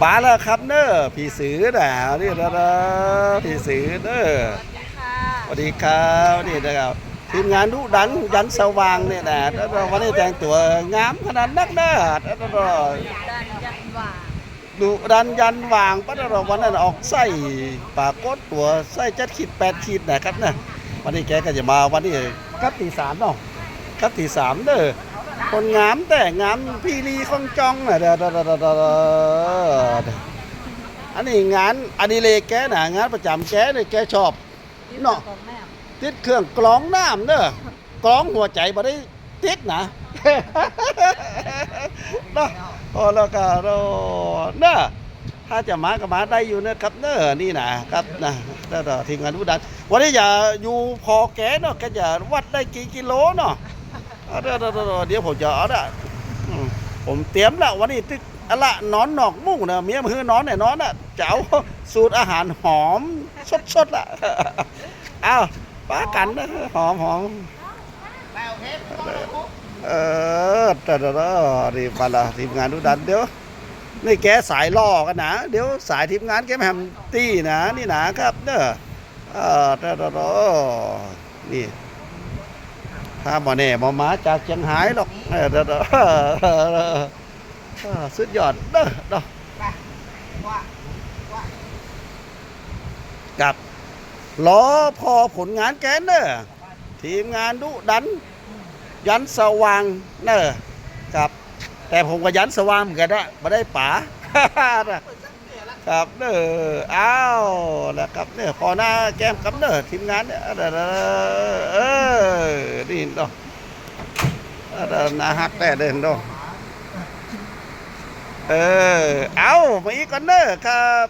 ปาแล้วครับเนอะพี่สือน่ะนี่นะนะพี่สือเนอะค่ะสวัสดีครับนี่นะครับทีมงานดุดันยันสว่างเนี่ยนะแล้วก็วันนี้แต่งตัวงามขนาดนักนะวันยันว่างดุดันยันวางปั๊บเราวันนั้นออกไส้ปากกดตัวไส้เจ็ดขีดแปดขีดนะครับนะวันนี้แกก็จะมาวันนี้ครับตีสามเนาะครับตีสามเด้อ คนงามแต่งามพี่ลีของจองน่ะเด้อเด้อเด้อเด้อเด้ออันนี้งานอดิเรกแกน่ะงานประจำแกเนี่ยแกชอบเนาะติดเครื่องกรองน้ำเด้อกรองหัวใจบ่ได้ติดนะเนาะพอแล้วก็เราเนาะถ้าจะมาก็มาได้อยู่นะครับเน้อนี่นะครับนะแล้วทีมงานผู้ดันวันนี้อย่าอยู่พอแกเนาะแกจะวัดได้กี่กิโลเนาะ เดี๋ยวเดี๋ยวผมจะเอาละผมเตรียมละวันนี้ตึกอะละนอนหนอกมุ้งนะเมียมือนอนเนี่ยนอนน่ะจะเอาสูตรอาหารหอมสดๆละอ้าวป้ากันนะหอมหอมเออแต่เดี๋ยวนี่มาละทีมงานดูดันเดี๋ยวนี่แกสายล่อกันนะ เดี๋ยวสายทีมงานแกไม่ทำตี้นะ นี่นะครับเด้อเออแต่เดี๋ยวนี่ ถ้าบ่แน่บ่มาจากเชียงหายหรอกเออเดี๋ยวเออสุดยอดเด้อเด้อกับรอพอผลงานแกนเนอะทีมงานดุดัน ยันสว่างเนอะครับ แต่ผมก็ยันสว่างเหมือนกันนะมาได้ป๋า ครับเนออ้าวนะครับเนี่ยพอหน้าแก้มกับเนอทีมงานเนี่ยเด้อเอออนี่ดอกเด้อนาฮักแต่เดินดอกเออ เอามาอีกก่อนเนอครับ